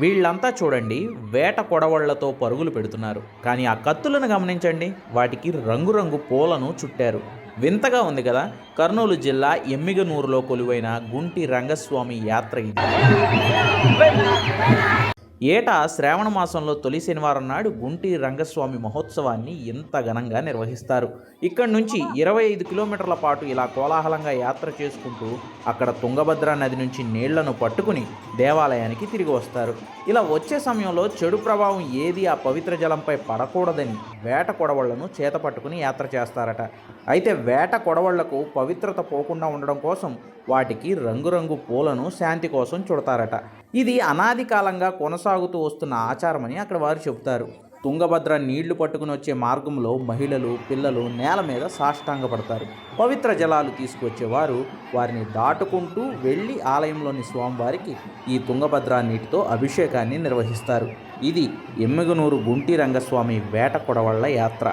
వీళ్ళంతా చూడండి వేట కొడవళ్ళతో పరుగులు పెడుతున్నారు. కానీ ఆ కత్తులను గమనించండి. వాటికి రంగురంగు పూలను చుట్టారు. వింతగా ఉంది కదా? కర్నూలు జిల్లా ఎమ్మిగనూరులో కొలువైన గుంటి రంగస్వామి యాత్ర ఇది. ఏటా శ్రావణ మాసంలో తొలి శనివారం నాడు గుంటి రంగస్వామి మహోత్సవాన్ని ఇంత ఘనంగా నిర్వహిస్తారు. ఇక్కడి నుంచి ఇరవై ఐదు కిలోమీటర్ల పాటు ఇలా కోలాహలంగా యాత్ర చేసుకుంటూ అక్కడ తుంగభద్ర నది నుంచి నీళ్ళను పట్టుకుని దేవాలయానికి తిరిగి వస్తారు. ఇలా వచ్చే సమయంలో చెడు ప్రభావం ఏది ఆ పవిత్ర జలంపై పడకూడదని వేట కొడవళ్ళను చేత పట్టుకుని యాత్ర చేస్తారట. అయితే వేట కొడవళ్ళకు పవిత్రత పోకుండా ఉండడం కోసం వాటికి రంగురంగు పూలను శాంతి కోసం చుడతారట. ఇది అనాది కాలంగా కొనసాగుతూ వస్తున్న ఆచారమని అక్కడ వారు చెబుతారు. తుంగభద్ర నీళ్ళు పట్టుకుని వచ్చే మార్గంలో మహిళలు పిల్లలు నేల మీద సాష్టాంగపడతారు. పవిత్ర జలాలు తీసుకొచ్చేవారు వారిని దాటుకుంటూ వెళ్ళి ఆలయంలోని స్వామివారికి ఈ తుంగభద్ర నీటితో అభిషేకాన్ని నిర్వహిస్తారు. ఇది ఎమ్మిగనూరు గుంటి రంగస్వామి వేట కొడవళ్ళ యాత్ర.